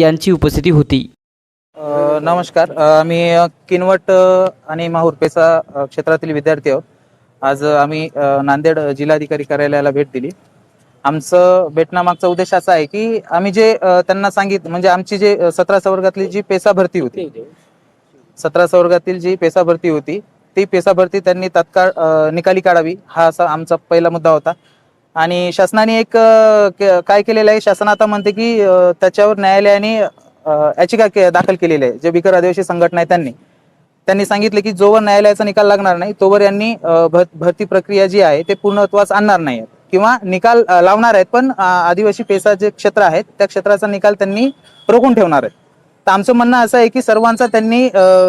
यांची उपस्थिती होती. नमस्कार. आम्ही किनवट आणि माहूर पेसा क्षेत्रातील विद्यार्थी आहोत. आज आम्ही नांदेड जिल्हाधिकारी कार्यालयाला भेट दिली. आमचं भेटण्यामागचा उद्देश असा आहे की आम्ही जे त्यांना सांगित म्हणजे आमची जे सतरा संवर्गातली जी पेसा भरती होती सतरा सवर्गातील जी पेसा भरती होती ती पेसा भरती त्यांनी तात्काळ निकाली काढावी हा असा आमचा पहिला मुद्दा होता. आणि शासनाने एक काय केलेलं आहे? शासन आता म्हणते की त्याच्यावर न्यायालयाने याचिका के- दाखल केलेली आहे. जे बिकर आदिवासी संघटना आहे त्यांनी. त्यांनी सांगितले की जोवर न्यायालयाचा निकाल लागणार नाही तोवर यांनी भर- भरती प्रक्रिया जी आहे ते पूर्णत्वास आणणार नाही. किंवा निकाल लावणार आहेत पण आदिवासी पेसा जे क्षेत्र आहेत त्या क्षेत्राचा निकाल त्यांनी रोखून ठेवणार आहेत. तर आमचं म्हणणं असं आहे की सर्वांचा त्यांनी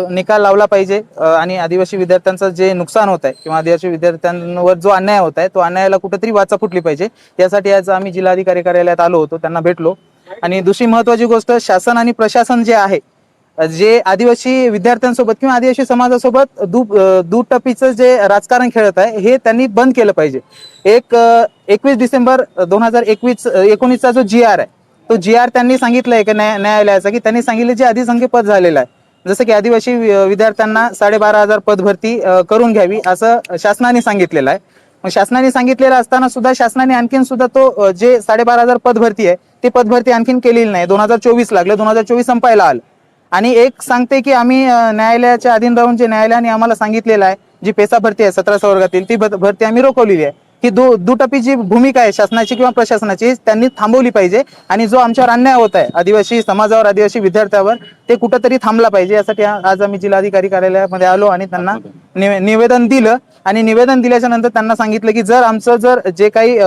निकाल लावला पाहिजे आणि आदिवासी विद्यार्थ्यांचं जे नुकसान होत आहे किंवा आदिवासी विद्यार्थ्यांवर जो अन्याय होत आहे तो अन्यायाला कुठेतरी वाचा फुटली पाहिजे. यासाठी आज आम्ही जिल्हाधिकारी कार्यालयात आलो होतो त्यांना भेटलो. आणि दुसरी महत्वाची गोष्ट शासन आणि प्रशासन जे आहे जे आदिवासी विद्यार्थ्यांसोबत किंवा आदिवासी समाजासोबत दू अ, दुटप्पीचं जे राजकारण खेळत आहे हे त्यांनी बंद केलं पाहिजे. एक एकवीस डिसेंबर दोन हजार एकवीस एकोणीसचा जो जी आर आहे तो जी आर त्यांनी सांगितलंय की न्याय न्यायालयाचा की त्यांनी सांगितलं जे अधिसंख्य पद झालेलं आहे. जसं की आदिवासी विद्यार्थ्यांना साडेबारा हजार पद भरती करून घ्यावी असं शासनाने सांगितलेलं आहे. मग शासनाने सांगितलेलं असताना सुद्धा शासनाने आणखीन सुद्धा तो जे साडेबारा हजार पद भरती आहे ती पद भरती आणखीन केलेली नाही. दोन हजार चोवीस लागलं दोन हजार चोवीस संपायला आलं. आणि एक सांगते की आम्ही न्यायालयाच्या अधीन राहून जे न्यायालयाने आम्हाला सांगितलेलं आहे जी पेसा भरती आहे सतरा वर्गातील ती भरती आम्ही रोखवलेली आहे. ही दु दुटपी जी भूमिका आहे शासनाची किंवा प्रशासनाची त्यांनी थांबवली पाहिजे. आणि जो आमच्यावर अन्याय होत आहे आदिवासी समाजावर आदिवासी विद्यार्थ्यावर ते कुठंतरी थांबला पाहिजे. यासाठी आज आम्ही जिल्हाधिकारी कार्यालयामध्ये आलो आणि त्यांना निवे- निवेदन दिलं. आणि निवेदन दिल्याच्या नंतर त्यांना सांगितलं की जर आमचं जर जे काही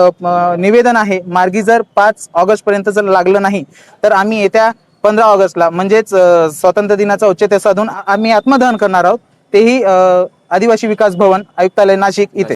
निवेदन आहे मार्गी जर पाच ऑगस्ट पर्यंत जर लागलं नाही तर आम्ही येत्या पंधरा ऑगस्टला म्हणजेच स्वातंत्र्य दिनाचा औचित्य साधून आम्ही आत्मदहन करणार आहोत. तेही आदिवासी विकास भवन आयुक्तालय नाशिक इथे.